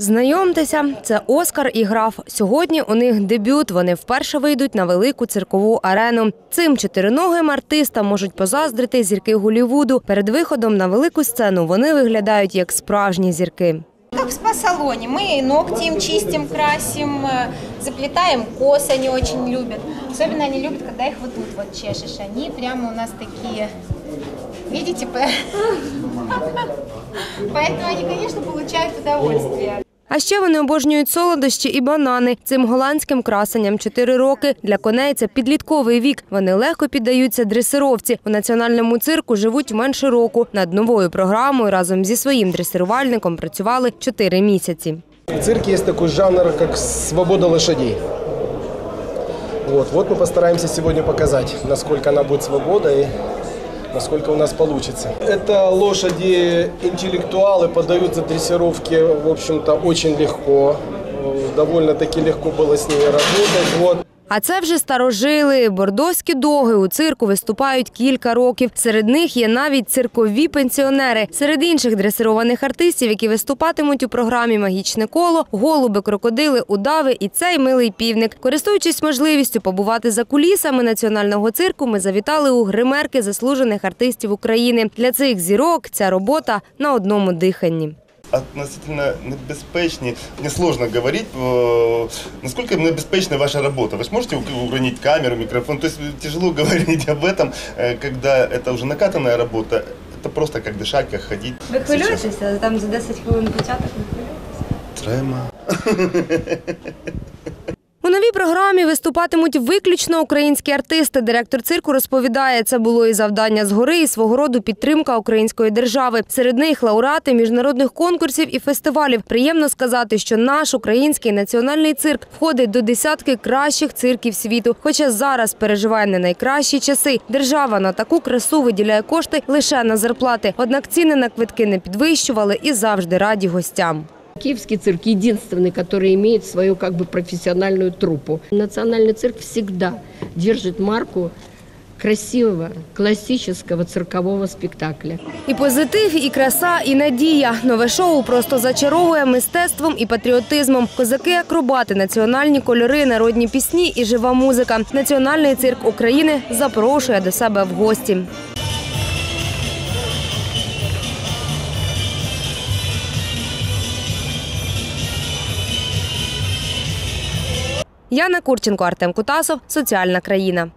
Знайомтеся, це Оскар і граф. Сьогодні у них дебют. Вони вперше вийдуть на велику циркову арену. Цим чотириногим артистам можуть позаздрити зірки Голівуду. Перед виходом на велику сцену вони виглядають як справжні зірки. Как в спа-салоне. Мы ногти им чистим, красим, э, заплетаем косы, они очень любят. Особенно они любят, когда их вот тут вот чешешь. Они прямо у нас такие, видите, по- поэтому они, конечно, получают удовольствие. а ще вони обожнюють солодощі і банани. Цим голландським красенням 4 роки. Для коней це підлітковий вік. Вони легко піддаються дресировці. У національному цирку живуть менше року. Над новою програмою разом зі своїм дресирувальником працювали 4 місяці. В цирке есть такой жанр, как свобода лошадей. Вот, вот мы постараемся сегодня показать, насколько она будет свобода насколько у нас получится. Это лошади интеллектуалы, поддаются дрессировке, в общем-то, очень легко. Э, Довольно-таки легко было с ними работать. Вот. А це вже старожили. Бордоські доги у цирку виступають кілька років. Серед них є навіть циркові пенсіонери. Серед інших дресированих артистів, які виступатимуть у програмі Магічне коло, голуби, крокодили, удави і цей милий півник. Користуючись можливістю побувати за кулісами національного цирку, ми завітали у гримерки заслужених артистів України. Для цих зірок ця робота на одному диханні. относительно небезпечні. Мне сложно говорить, э, насколько небезпечна ваша работа. Вы же можете у- уронить камеру, микрофон. То есть тяжело говорить об этом, э, когда это уже накатанная работа. Это просто как дышать, как ходить. Ви хвилюєтеся? Там за 10 хвилин початок Трема. У новій програмі виступатимуть виключно українські артисти. Директор цирку розповідає, це було і завдання згори, і свого роду підтримка української держави. Серед них лауреати міжнародних конкурсів і фестивалів. Приємно сказати, що наш український національний цирк входить до десятки кращих цирків світу. Хоча зараз переживає не найкращі часи. Держава на таку красу виділяє кошти лише на зарплати. Однак ціни на квитки не підвищували і завжди раді гостям. Киевский цирк единственный, который имеет свою как бы профессиональную труппу. Национальный цирк всегда держит марку красивого, классического циркового спектакля. І позитив, і краса, і надія. Нове шоу просто зачаровує мистецтвом і патріотизмом. Козаки-акробати, національні кольори, народні пісні і жива музика. Національний цирк України запрошує до себе в гості. Яна Курченко, Артем Кутасов. Соціальна країна.